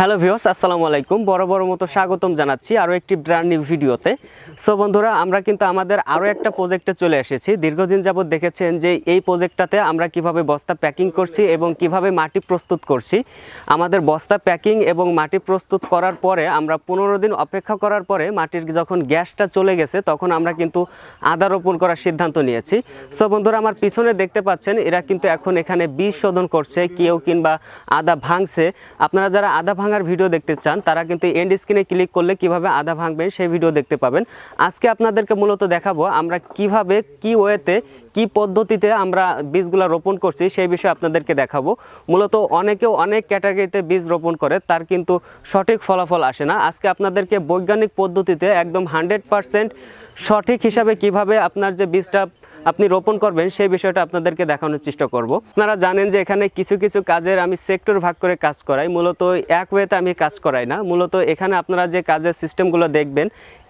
Hello viewers আসসালামু আলাইকুম। বড় বড় মতো স্বাগতম জানাচ্ছি আরও একটি ব্র্যান্ড নিউ ভিডিওতে সো বন্ধুরা, আমরা কিন্তু আমাদের আরও একটা প্রজেক্টে চলে এসেছি। দীর্ঘদিন যাবত দেখেছেন যে এই প্রজেক্টটাতে আমরা কীভাবে বস্তা প্যাকিং করছি এবং কীভাবে মাটি প্রস্তুত করছি। আমাদের বস্তা প্যাকিং এবং মাটি প্রস্তুত করার পরে, আমরা পনেরো দিন অপেক্ষা করার পরে মাটির যখন গ্যাসটা চলে গেছে, তখন আমরা কিন্তু আদা রোপণ করার সিদ্ধান্ত নিয়েছি। সো বন্ধুরা, আমার পিছনে দেখতে পাচ্ছেন, এরা কিন্তু এখন এখানে বীজ শোধন করছে, কেউ কিংবা আদা ভাঙছে। আপনারা যারা আদা ভাঙার ভিডিও দেখতে চান, তারা কিন্তু এন্ড স্ক্রিনে ক্লিক করলে কীভাবে আধা ভাঙবেন সেই ভিডিও দেখতে পাবেন। আজকে আপনাদেরকে মূলত দেখাবো আমরা কীভাবে, কি ওয়েতে কি পদ্ধতিতে আমরা বীজগুলো রোপণ করছি সেই বিষয়ে আপনাদেরকে দেখাবো। মূলত অনেকেও অনেক ক্যাটাগরিতে বীজ রোপণ করে, তার কিন্তু সঠিক ফলাফল আসে না। আজকে আপনাদেরকে বৈজ্ঞানিক পদ্ধতিতে একদম হান্ড্রেড সঠিক হিসাবে কীভাবে আপনার যে বীজটা আপনি রোপণ করবেন, সেই বিষয়টা আপনাদেরকে দেখানোর চেষ্টা করব। আপনারা জানেন যে এখানে কিছু কিছু কাজের আমি সেক্টর ভাগ করে কাজ করাই। মূলত এক ওয়েতে আমি কাজ করাই না। মূলত এখানে আপনারা যে কাজের সিস্টেমগুলো দেখবেন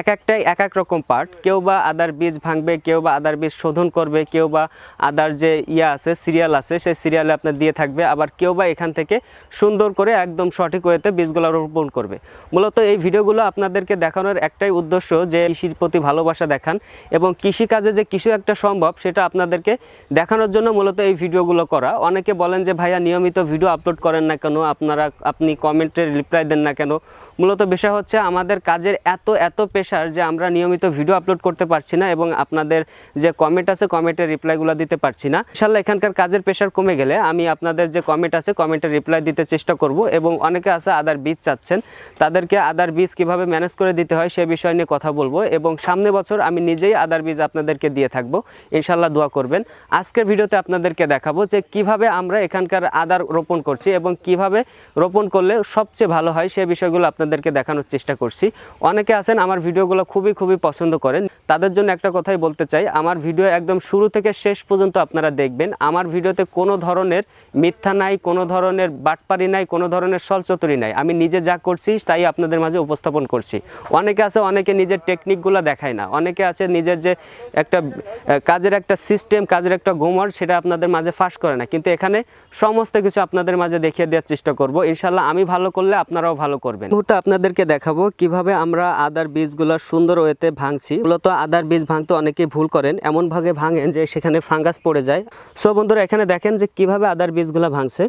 এক একটাই, এক এক রকম পার্ট কেউ বা আদার বীজ ভাঙবে, কেউ বা আদার বীজ শোধন করবে, কেউ বা আদার যে ইয়া আছে সিরিয়াল আছে, সেই সিরিয়ালে আপনার দিয়ে থাকবে। আবার কেউ বা এখান থেকে সুন্দর করে একদম সঠিক ওয়েতে বীজগুলো রোপণ করবে। মূলত এই ভিডিওগুলো আপনাদেরকে দেখানোর একটাই উদ্দেশ্য যে কৃষির প্রতি ভালোবাসা দেখান এবং কৃষিকাজে যে কিছু একটা সম্ভব, সেটা আপনাদেরকে দেখানোর জন্য মূলত এই ভিডিওগুলো করা। অনেকে বলেন যে, ভাইয়া, নিয়মিত ভিডিও আপলোড করেন না কেন? আপনারা, আপনি কমেন্টের রিপ্লাই দেন না কেন? মূলত বিষয় হচ্ছে আমাদের কাজের এত এত পেশার যে আমরা নিয়মিত ভিডিও আপলোড করতে পারছি না এবং আপনাদের যে কমেন্ট আছে কমেন্টের রিপ্লাইগুলো দিতে পারছি না। ইনশাল্লাহ এখানকার কাজের পেশার কমে গেলে আমি আপনাদের যে কমেন্ট আছে কমেন্টের রিপ্লাই দিতে চেষ্টা করব এবং অনেকে আছে আদার বীজ চাচ্ছেন। তাদেরকে আদার বীজ কীভাবে ম্যানেজ করে দিতে হয় সে বিষয় নিয়ে কথা বলব এবং সামনে বছর আমি নিজেই আদার বীজ আপনাদেরকে দিয়ে থাকব। ইনশাল্লাহ দোয়া করবেন। আজকের ভিডিওতে আপনাদেরকে দেখাবো যে কীভাবে আমরা এখানকার আদার রোপণ করছি এবং কীভাবে রোপণ করলে সবচেয়ে ভালো হয় সে বিষয়গুলো আপনাদেরকে দেখানোর চেষ্টা করছি। অনেকে আছেন, আমার ভিডিওগুলো খুবই খুবই পছন্দ করেন। তাদের জন্য একটা কথাই বলতে চাই, আমার ভিডিও একদম শুরু থেকে শেষ পর্যন্ত আপনারা দেখবেন। আমার ভিডিওতে কোনো ধরনের মিথ্যা নাই, কোনো ধরনের বাটপারি নাই, কোনো ধরনের সলচতুরি নাই। আমি নিজে যা করছি, তাই আপনাদের মাঝে উপস্থাপন করছি। অনেকে আছে, অনেকে নিজের টেকনিকগুলো দেখায় না। অনেকে আছে, নিজের যে একটা কাজের একটা সিস্টেম, কাজের একটা গোমর, সেটা আপনাদের মাঝে ফাঁস করে না। কিন্তু এখানে সমস্ত কিছু আপনাদের মাঝে দেখিয়ে দেওয়ার চেষ্টা করব। ইনশাল্লাহ আমি ভালো করলে আপনারাও ভালো করবেন। মুহূর্তে আপনাদেরকে দেখাবো কীভাবে আমরা আদার বীজগুলো সুন্দর ওয়েতে ভাঙছি। মূলত আদার বীজ ভাঙতে অনেকেই ভুল করেন, এমন ভাগে ভাঙেন যে সেখানে ফাঙ্গাস পড়ে যায়। সো বন্ধুরা, এখানে দেখেন যে কীভাবে আদার বীজগুলো ভাঙছে।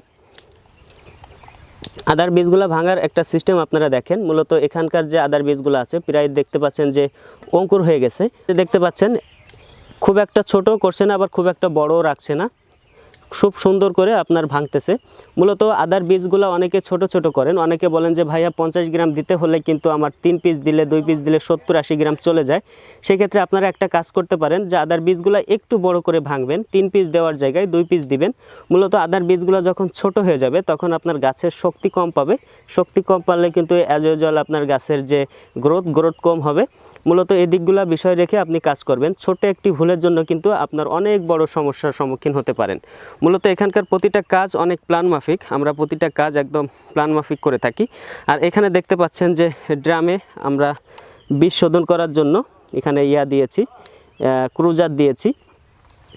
আদার বীজগুলো ভাঙার একটা সিস্টেম আপনারা দেখেন। মূলত এখানকার যে আদার বীজগুলো আছে, প্রায় দেখতে পাচ্ছেন যে অঙ্কুর হয়ে গেছে। দেখতে পাচ্ছেন, খুব একটা ছোট করছে না, আবার খুব একটা বড়ও রাখছে না। খুব সুন্দর করে আপনার ভাঙতেছে। মূলত আদার বীজগুলো অনেকে ছোট ছোট করেন। অনেকে বলেন যে, ভাইয়া, পঞ্চাশ গ্রাম দিতে হলে কিন্তু আমার তিন পিস দিলে, দুই পিস দিলে সত্তর আশি গ্রাম চলে যায়। সেক্ষেত্রে আপনারা একটা কাজ করতে পারেন যে, আদার বীজগুলো একটু বড় করে ভাঙবেন। তিন পিস দেওয়ার জায়গায় দুই পিস দিবেন। মূলত আদার বীজগুলো যখন ছোট হয়ে যাবে, তখন আপনার গাছের শক্তি কম পাবে। শক্তি কম পারলে কিন্তু অ্যাজ ইউজুয়াল আপনার গাছের যে গ্রোথ গ্রোথ কম হবে। মূলত এই দিকগুলো বিষয় রেখে আপনি কাজ করবেন। ছোট একটি ভুলের জন্য কিন্তু আপনার অনেক বড় সমস্যার সম্মুখীন হতে পারেন। মূলত এখানকার প্রতিটা কাজ অনেক প্ল্যান মাফিক আমরা প্রতিটা কাজ একদম প্ল্যান মাফিক করে থাকি। আর এখানে দেখতে পাচ্ছেন যে ড্রামে আমরা বিষ শোধন করার জন্য এখানে ইয়া দিয়েছি ক্রুজার দিয়েছি।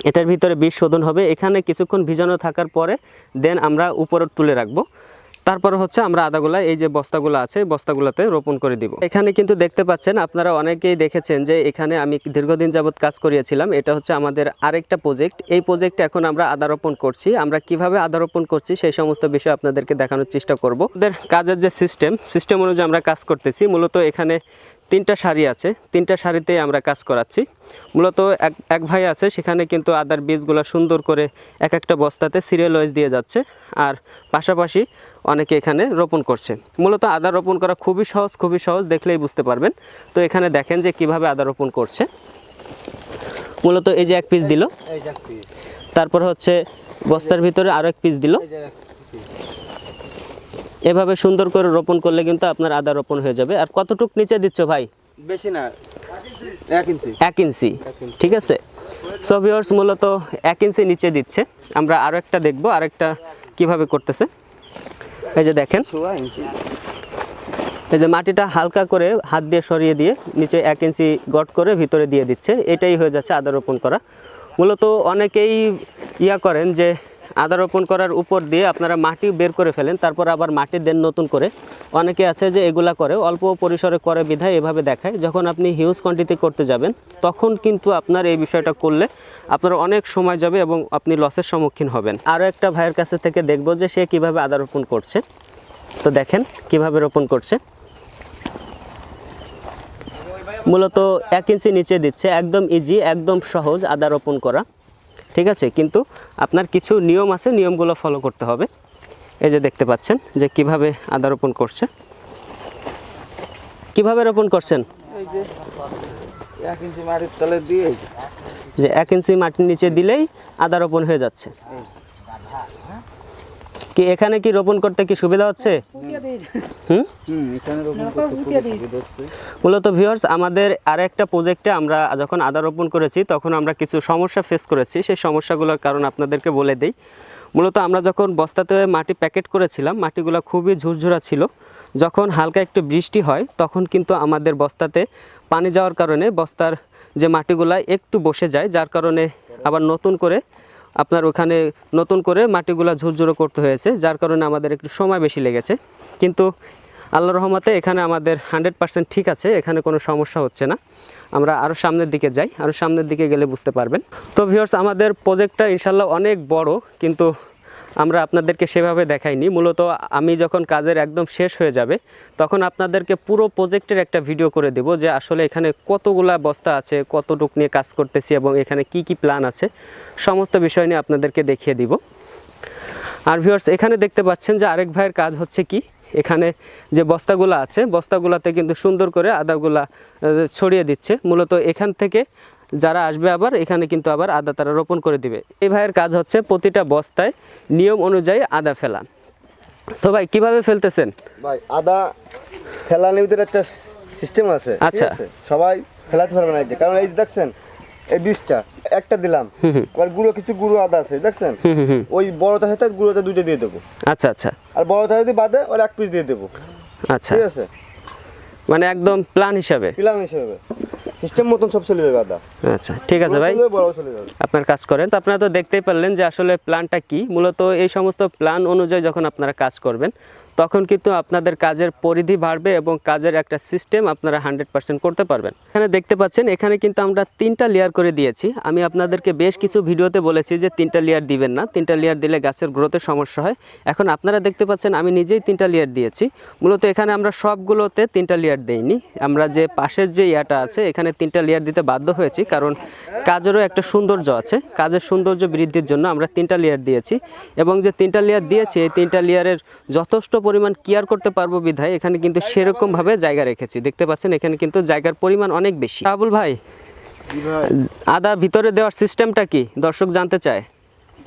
এটার ভিতরে বিষ শোধন হবে। এখানে কিছুক্ষণ ভিজানো থাকার পরে দেন আমরা উপরে তুলে রাখব। তারপরে হচ্ছে আমরা আদাগুলা, এই যে বস্তাগুলো আছে, এই বস্তাগুলোতে রোপণ করে দিব। এখানে কিন্তু দেখতে পাচ্ছেন, আপনারা অনেকেই দেখেছেন যে এখানে আমি দীর্ঘদিন যাবত কাজ করিয়েছিলাম, এটা হচ্ছে আমাদের আরেকটা প্রজেক্ট এই প্রজেক্টে এখন আমরা আদা রোপণ করছি। আমরা কীভাবে আদা রোপণ করছি সেই সমস্ত বিষয় আপনাদেরকে দেখানোর চেষ্টা করব। ওদের কাজের যে সিস্টেম সিস্টেম অনুযায়ী আমরা কাজ করতেছি। মূলত এখানে তিনটা শাড়ি আছে। তিনটা শাড়িতে আমরা কাজ করাচ্ছি। মূলত এক এক ভাই আছে সেখানে কিন্তু আদার বীজগুলো সুন্দর করে এক একটা বস্তাতে সিরিয়াল ওয়াইজ দিয়ে যাচ্ছে আর পাশাপাশি অনেকে এখানে রোপণ করছে। মূলত আদা রোপণ করা খুবই সহজ খুবই সহজ দেখলেই বুঝতে পারবেন। তো এখানে দেখেন যে কীভাবে আদা রোপণ করছে। মূলত এই যে এক পিস দিল। তারপর হচ্ছে বস্তার ভিতরে আরও এক পিস দিল এই যে এক piece। এভাবে সুন্দর করে রোপণ করলে কিন্তু আপনার আদা রোপণ হয়ে যাবে। আর কতটুক নিচে দিচ্ছ ভাই? বেশি না এক ইঞ্চি। এক ইঞ্চি। ঠিক আছে? সো মূলত এক ইঞ্চি নিচে দিচ্ছে। আমরা আরও একটা দেখব আর একটা কীভাবে করতেছে। এই যে দেখেন। এই যে মাটিটা হালকা করে হাত দিয়ে সরিয়ে দিয়ে নিচে এক ইঞ্চি গট করে ভিতরে দিয়ে দিচ্ছে। এটাই হয়ে যাচ্ছে আদা রোপণ করা। মূলত অনেকেই ইয়া করেন যে আদা রোপণ করার উপর দিয়ে আপনারা মাটি বের করে ফেলেন, তারপর আবার মাটি দেন নতুন করে। অনেকে আছে যে এগুলা করে, অল্প পরিসরে করে বিধায় এভাবে দেখায়। যখন আপনি হিউজ কোয়ান্টিটি করতে যাবেন, তখন কিন্তু আপনার এই বিষয়টা করলে আপনার অনেক সময় যাবে এবং আপনি লসের সম্মুখীন হবেন। আরও একটা ভাইয়ের কাছে থেকে দেখব যে সে কীভাবে আদা রোপণ করছে। তো দেখেন কীভাবে রোপণ করছে। মূলত এক ইঞ্চি নিচে দিচ্ছে, একদম ইজি একদম সহজ আদা রোপণ করা। ঠিক আছে? কিন্তু আপনার কিছু নিয়ম আছে নিয়মগুলো ফলো করতে হবে। এই যে দেখতে পাচ্ছেন যে কীভাবে আদা রোপণ করছে। কীভাবে রোপণ করছেন? যে এক ইঞ্চি মাটির নিচে দিলেই আদা রোপণ হয়ে যাচ্ছে। কি এখানে কি রোপণ করতে কি সুবিধা হচ্ছে? মূলত ভিউয়ার্স আমাদের আর একটা প্রজেক্টে আমরা যখন আদা রোপণ করেছি, তখন আমরা কিছু সমস্যা ফেস করেছি। সেই সমস্যাগুলোর কারণ আপনাদেরকে বলে দিই। মূলত আমরা যখন বস্তাতে মাটি প্যাকেট করেছিলাম, মাটিগুলো খুবই ঝুরঝুরা ছিল। যখন হালকা একটু বৃষ্টি হয়, তখন কিন্তু আমাদের বস্তাতে পানি যাওয়ার কারণে বস্তার যে মাটিগুলা একটু বসে যায়, যার কারণে আবার নতুন করে আপনার ওখানে নতুন করে মাটিগুলো ঝুরঝুরো করতে হয়েছে, যার কারণে আমাদের একটু সময় বেশি লেগেছে। কিন্তু আল্লাহ রহমতে এখানে আমাদের হান্ড্রেড পার্সেন্ট ঠিক আছে, এখানে কোনো সমস্যা হচ্ছে না। আমরা আরও সামনের দিকে যাই আরও সামনের দিকে গেলে বুঝতে পারবেন। তো ভিওর্স আমাদের প্রজেক্টটা ইনশাল্লাহ অনেক বড়, কিন্তু আমরা আপনাদেরকে সেভাবে দেখাইনি। মূলত আমি যখন কাজের একদম শেষ হয়ে যাবে, তখন আপনাদেরকে পুরো প্রজেক্টের একটা ভিডিও করে দেব যে আসলে এখানে কতগুলা বস্তা আছে, কতটুক নিয়ে কাজ করতেছি এবং এখানে কি কি প্ল্যান আছে, সমস্ত বিষয় নিয়ে আপনাদেরকে দেখিয়ে দিব। আর ভিউয়ার্স এখানে দেখতে পাচ্ছেন যে আরেক ভাইয়ের কাজ হচ্ছে কি, এখানে যে বস্তাগুলো আছে, বস্তাগুলোতে কিন্তু সুন্দর করে আদাগুলা ছড়িয়ে দিচ্ছে। মূলত এখান থেকে যারা আসবে আবার এখানে কিন্তু আবার আদা তারা রোপণ করে দিবে। এই ভাইয়ের কাজ হচ্ছে প্রতিটা বস্তায় নিয়ম অনুযায়ী আদা ফেলা। তো ভাই কীভাবে ফেলতেছেন? ভাই আদা ফেলানির ভিতরে একটা সিস্টেম আছে আচ্ছা। সবাই ফেলাতে পারবে না এই যে। কারণ এই দেখছেন এই বীজটা একটা দিলাম আবার গুঁড়ো কিছু গুঁড়ো আদা আছে দেখছেন? ওই বড়টা সাথে গুঁড়োটা দুইটা দিয়ে দেবো। আচ্ছা আচ্ছা। আর বড়টা যদি বাদে ওর এক পিস দিয়ে দেবো। আচ্ছা। ঠিক আছে? মানে একদম প্ল্যান হিসাবে। প্ল্যান হিসেবে। সিস্টেম মতন সব চলে যাবে আদা। আচ্ছা ঠিক আছে ভাই। আপনার কাজ করেন। তো আপনারা তো দেখতেই পারলেন যে আসলে প্ল্যানটা কি? মূলত এই সমস্ত প্ল্যান অনুযায়ী যখন আপনারা কাজ করবেন তখন কিন্তু আপনাদের কাজের পরিধি বাড়বে এবং কাজের একটা সিস্টেম আপনারা হান্ড্রেড পার্সেন্ট করতে পারবেন। এখানে দেখতে পাচ্ছেন, এখানে কিন্তু আমরা তিনটা লেয়ার করে দিয়েছি। আমি আপনাদেরকে বেশ কিছু ভিডিওতে বলেছি যে তিনটা লেয়ার দিবেন না। তিনটা লেয়ার দিলে গাছের গ্রোথের সমস্যা হয়। এখন আপনারা দেখতে পাচ্ছেন, আমি নিজেই তিনটা লেয়ার দিয়েছি। মূলত এখানে আমরা সবগুলোতে তিনটা লেয়ার দেইনি। আমরা যে পাশের যে ইয়াটা আছে, এখানে তিনটা লেয়ার দিতে বাধ্য হয়েছি। কারণ কাজেরও একটা সৌন্দর্য আছে। কাজের সৌন্দর্য বৃদ্ধির জন্য আমরা তিনটা লেয়ার দিয়েছি। এবং যে তিনটা লেয়ার দিয়েছি, এই তিনটা লেয়ারের যথেষ্ট পরিমাণ কেয়ার করতে পারব বিধায় এখানে কিন্তু সেরকমভাবে জায়গা রেখেছি। দেখতে পাচ্ছেন এখানে কিন্তু জায়গার পরিমাণ অনেক বেশি। আবুল ভাই আদা ভিতরে দেওয়ার সিস্টেমটা কি? দর্শক জানতে চায়।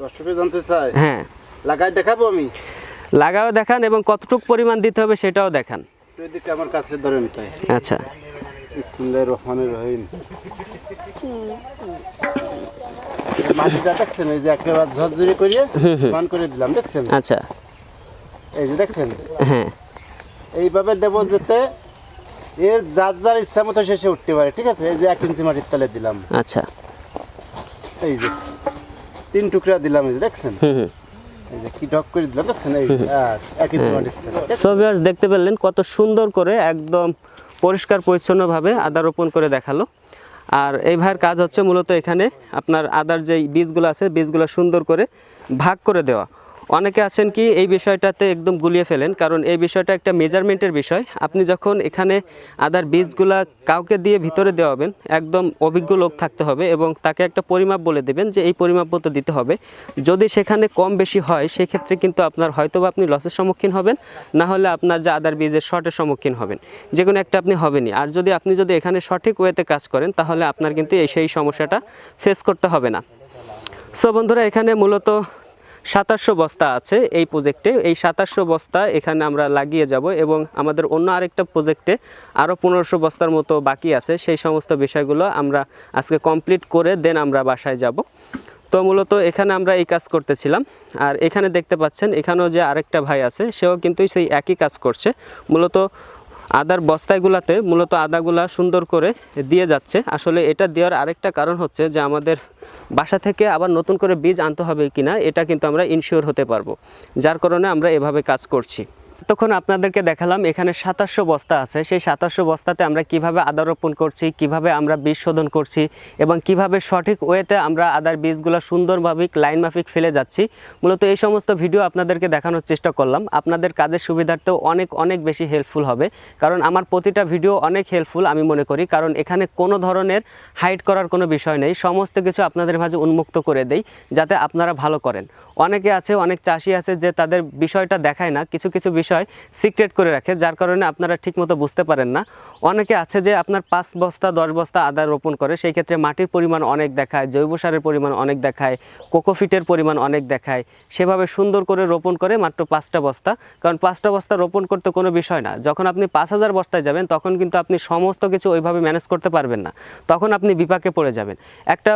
দর্শকে জানতে চাই হ্যাঁ। লাগাই দেখাবো আমি? লাগাও দেখান এবং কতটুকু পরিমাণ দিতে হবে সেটাও দেখান। এদিকে আমার কাছে ধরেন তাই। আচ্ছা। বিসমিল্লাহির রহমানির রহিম। মাটিটা দেখছেন এই যে একেবারে ঝরঝরি করিয়ে সমান করে দিলাম দেখছেন? আচ্ছা। এই যে দেখছেন হ্যাঁ। এইভাবে দেব যেতে এর যার যার ইচ্ছা মতো শেষে উঠতে পারে ঠিক আছে? এই যে এক ইঞ্চি মাটির তলে দিলাম। আচ্ছা। এই যে তিন টুকরা দিলাম এই যে দেখছেন? হুম হুম। এই যে কি ঢক করে দিলাম এই যে, এক, এক ইঞ্চি মাটির তলে সো ভিউয়ার্স দেখতে পেলেন কত সুন্দর করে একদম পরিষ্কার পরিচ্ছন্নভাবে আদা রোপণ করে দেখাল। আর এই ভাইয়ের কাজ হচ্ছে মূলত এখানে আপনার আদার যে বীজগুলো আছে বীজগুলো সুন্দর করে ভাগ করে দেওয়া। অনেকে আছেন কি এই বিষয়টাতে একদম গুলিয়ে ফেলেন, কারণ এই বিষয়টা একটা মেজারমেন্টের বিষয়। আপনি যখন এখানে আদার বীজগুলা কাউকে দিয়ে ভিতরে দেওয়াবেন, একদম অভিজ্ঞ লোক থাকতে হবে এবং তাকে একটা পরিমাপ বলে দেবেন যে এই পরিমাপ মতো দিতে হবে। যদি সেখানে কম বেশি হয়, সেক্ষেত্রে কিন্তু আপনার হয়তো আপনি লসের সম্মুখীন হবেন, না হলে আপনার যে আদার বীজের শর্টের সম্মুখীন হবেন। যে কোনো একটা আপনি হবেনই। আর যদি আপনি যদি এখানে সঠিক ওয়েতে কাজ করেন, তাহলে আপনার কিন্তু এই সেই সমস্যাটা ফেস করতে হবে না। সো বন্ধুরা, এখানে মূলত সাতাশশো বস্তা আছে এই প্রজেক্টে এই সাতাশশো বস্তা এখানে আমরা লাগিয়ে যাব এবং আমাদের অন্য আরেকটা প্রজেক্টে আরও পনেরোশো বস্তার মতো বাকি আছে। সেই সমস্ত বিষয়গুলো আমরা আজকে কমপ্লিট করে দেন আমরা বাসায় যাব। তো মূলত এখানে আমরা এই কাজ করতেছিলাম। আর এখানে দেখতে পাচ্ছেন, এখানেও যে আরেকটা ভাই আছে, সেও কিন্তু সেই একই কাজ করছে। মূলত আদার বস্তাগুলাতে মূলত আদাগুলা সুন্দর করে দিয়ে যাচ্ছে। আসলে এটা দেওয়ার আরেকটা কারণ হচ্ছে যে আমাদের বাসা থেকে আবার নতুন করে বীজ আনতে হবে কিনা, এটা কিন্তু আমরা ইনশিওর হতে পারব। যার কারণে আমরা এভাবে কাজ করছি। তখন আপনাদেরকে দেখালাম, এখানে সাতাশশো বস্তা আছে। সেই সাতাশশো বস্তাতে আমরা কীভাবে আদা রোপণ করছি, কীভাবে আমরা বীজ শোধন করছি এবং কীভাবে সঠিক ওয়েতে আমরা আদার বীজগুলো সুন্দরভাবে লাইন মাফিক ফেলে যাচ্ছি, মূলত এই সমস্ত ভিডিও আপনাদেরকে দেখানোর চেষ্টা করলাম। আপনাদের কাজের সুবিধার্থেও অনেক অনেক বেশি হেল্পফুল হবে। কারণ আমার প্রতিটা ভিডিও অনেক হেল্পফুল আমি মনে করি, কারণ এখানে কোনো ধরনের হাইড করার কোনো বিষয় নেই। সমস্ত কিছু আপনাদের মাঝে উন্মুক্ত করে দেই, যাতে আপনারা ভালো করেন। অনেকে আছে, অনেক চাষি আছে যে তাদের বিষয়টা দেখায় না, কিছু কিছু বিষয় সিক্রেট করে রাখে, যার কারণে আপনারা ঠিকমতো বুঝতে পারেন না। অনেকে আছে যে আপনার পাঁচ বস্তা, দশ বস্তা আদা রোপণ করে, সেই ক্ষেত্রে মাটির পরিমাণ অনেক দেখায়, জৈব সারের পরিমাণ অনেক দেখায় কোকোফিটের পরিমাণ অনেক দেখায়। সেভাবে সুন্দর করে রোপণ করে মাত্র পাঁচটা বস্তা, কারণ পাঁচটা বস্তা রোপণ করতে কোনো বিষয় না। যখন আপনি পাঁচ হাজার বস্তায় যাবেন, তখন কিন্তু আপনি সমস্ত কিছু ওইভাবে ম্যানেজ করতে পারবেন না। তখন আপনি বিপাকে পড়ে যাবেন। একটা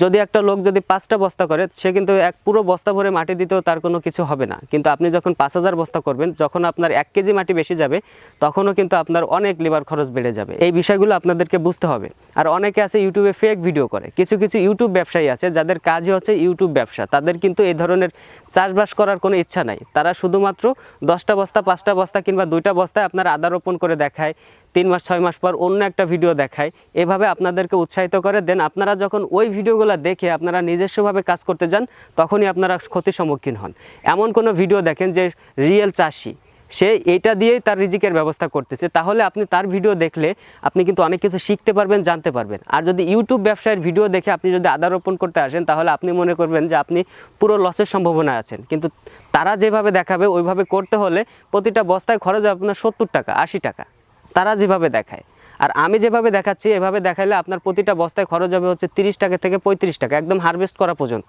যদি একটা লোক যদি পাঁচটা বস্তা করে, সে কিন্তু এক পুরো বস্তা ভরে মাটি দিতেও তার কোনো কিছু হবে না। কিন্তু আপনি যখন পাঁচ হাজার বস্তা করবেন, যখন আপনার এক কেজি মাটি বেশি যাবে, তখনও কিন্তু আপনার অনেক লেবার খরচ বেড়ে যাবে। এই বিষয়গুলো আপনাদেরকে বুঝতে হবে। আর অনেকে আছে ইউটিউবে ফেক ভিডিও করে। কিছু কিছু ইউটিউব ব্যবসায়ী আছে, যাদের কাজই হচ্ছে ইউটিউব ব্যবসা। তাদের কিন্তু এই ধরনের চাষবাস করার কোনো ইচ্ছা নাই। তারা শুধুমাত্র দশটা বস্তা, পাঁচটা বস্তা কিংবা দুইটা বস্তায় আপনার আদা রোপণ করে দেখায়। তিন মাস, ছয় মাস পর অন্য একটা ভিডিও দেখায়। এভাবে আপনাদেরকে উৎসাহিত করে। দেন আপনারা যখন ওই ভিডিওগুলো দেখে আপনারা নিজস্বভাবে কাজ করতে যান, তখনই আপনারা ক্ষতির সম্মুখীন হন। এমন কোনো ভিডিও দেখেন যে রিয়েল চাষি, সে এটা দিয়েই তার রিজিকের ব্যবস্থা করতেছে। তাহলে আপনি তার ভিডিও দেখলে আপনি কিন্তু অনেক কিছু শিখতে পারবেন, জানতে পারবেন। আর যদি ইউটিউব ব্যবসায়ের ভিডিও দেখে আপনি যদি আদা রোপণ করতে আসেন, তাহলে আপনি মনে করবেন যে আপনি পুরো লসের সম্ভাবনা আছেন। কিন্তু তারা যেভাবে দেখাবে, ওইভাবে করতে হলে প্রতিটা বস্তায় খরচ আপনার সত্তর টাকা, আশি টাকা। তারা যেভাবে দেখায়। আর আমি যেভাবে দেখাচ্ছি, এভাবে দেখাইলে আপনার প্রতিটা বস্তায় খরচ হবে হচ্ছে তিরিশ টাকা থেকে পঁয়ত্রিশ টাকা, একদম হারভেস্ট করা পর্যন্ত।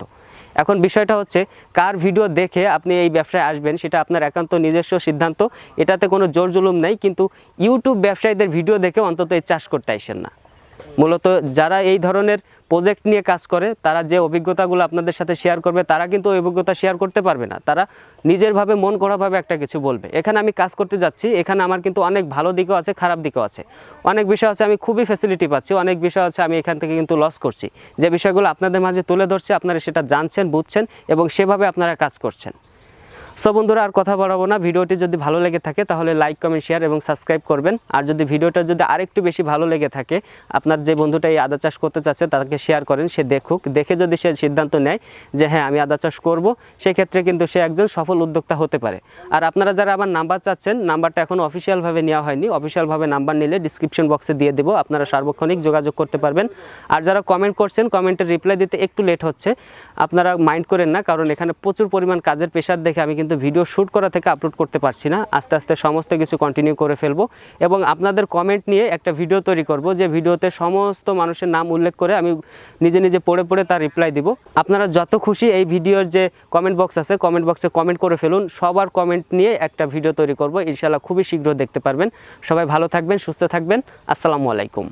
এখন বিষয়টা হচ্ছে, কার ভিডিও দেখে আপনি এই ব্যবসায় আসবেন, সেটা আপনার একান্ত নিজস্ব সিদ্ধান্ত। এটাতে কোনো জোর জুলুম নেই, কিন্তু ইউটিউব ব্যবসায়ীদের ভিডিও দেখে অন্তত এই চাষ করতে আসেন না। মূলত যারা এই ধরনের প্রজেক্ট নিয়ে কাজ করে, তারা যে অভিজ্ঞতাগুলো আপনাদের সাথে শেয়ার করবে, তারা কিন্তু অভিজ্ঞতা শেয়ার করতে পারবে না। তারা নিজেরভাবে মন করাভাবে একটা কিছু বলবে। এখানে আমি কাজ করতে যাচ্ছি, এখানে আমার কিন্তু অনেক ভালো দিকও আছে, খারাপ দিকও আছে। অনেক বিষয় আছে, আমি খুবই ফ্যাসিলিটি পাচ্ছি, অনেক বিষয় আছে আমি এখান থেকে কিন্তু লস করছি। যে বিষয়গুলো আপনাদের মাঝে তুলে ধরছি, আপনারা সেটা জানছেন, বুঝছেন এবং সেভাবে আপনারা কাজ করছেন। সো বন্ধুরা আর কথা বাড়াবো না। ভিডিওটি যদি ভালো লেগে থাকে, তাহলে লাইক কমেন্ট শেয়ার এবং সাবস্ক্রাইব করবেন। আর যদি ভিডিওটা যদি আরেকটু বেশি ভালো লেগে থাকে, আপনার যে বন্ধুটা এই আদা চাষ করতে চাচ্ছে, তাকে শেয়ার করেন, সে দেখুক। দেখে যদি সে সিদ্ধান্ত নেয় যে হ্যাঁ আমি আদা চাষ করব, সেক্ষেত্রে কিন্তু সে একজন সফল উদ্যোক্তা হতে পারে। আর আপনারা যারা আমার নাম্বার চাচ্ছেন নাম্বারটা এখন অফিসিয়ালভাবে নেওয়া হয়নি অফিসিয়ালভাবে নাম্বার নিলে ডিসক্রিপশন বক্সে দিয়ে দেবো। আপনারা সার্বক্ষণিক যোগাযোগ করতে পারবেন। আর যারা কমেন্ট করছেন কমেন্টের রিপ্লাই দিতে একটু লেট হচ্ছে। আপনারা মাইন্ড করেন না, কারণ এখানে প্রচুর পরিমাণ কাজের প্রেশার দেখে আমি কিন্তু ভিডিও শ্যুট করা থেকে আপলোড করতে পারছি না। আস্তে আস্তে সমস্ত কিছু কন্টিনিউ করে ফেলব এবং আপনাদের কমেন্ট নিয়ে একটা ভিডিও তৈরি করব। যে ভিডিওতে সমস্ত মানুষের নাম উল্লেখ করে আমি নিজে নিজে পড়ে পড়ে তার রিপ্লাই দিব। আপনারা যত খুশি এই ভিডিওর যে কমেন্ট বক্স আছে কমেন্ট বক্সে কমেন্ট করে ফেলুন। সবার কমেন্ট নিয়ে একটা ভিডিও তৈরি করব। ইনশাল্লাহ খুবই শীঘ্র দেখতে পারবেন। সবাই ভালো থাকবেন, সুস্থ থাকবেন। আসসালামু আলাইকুম।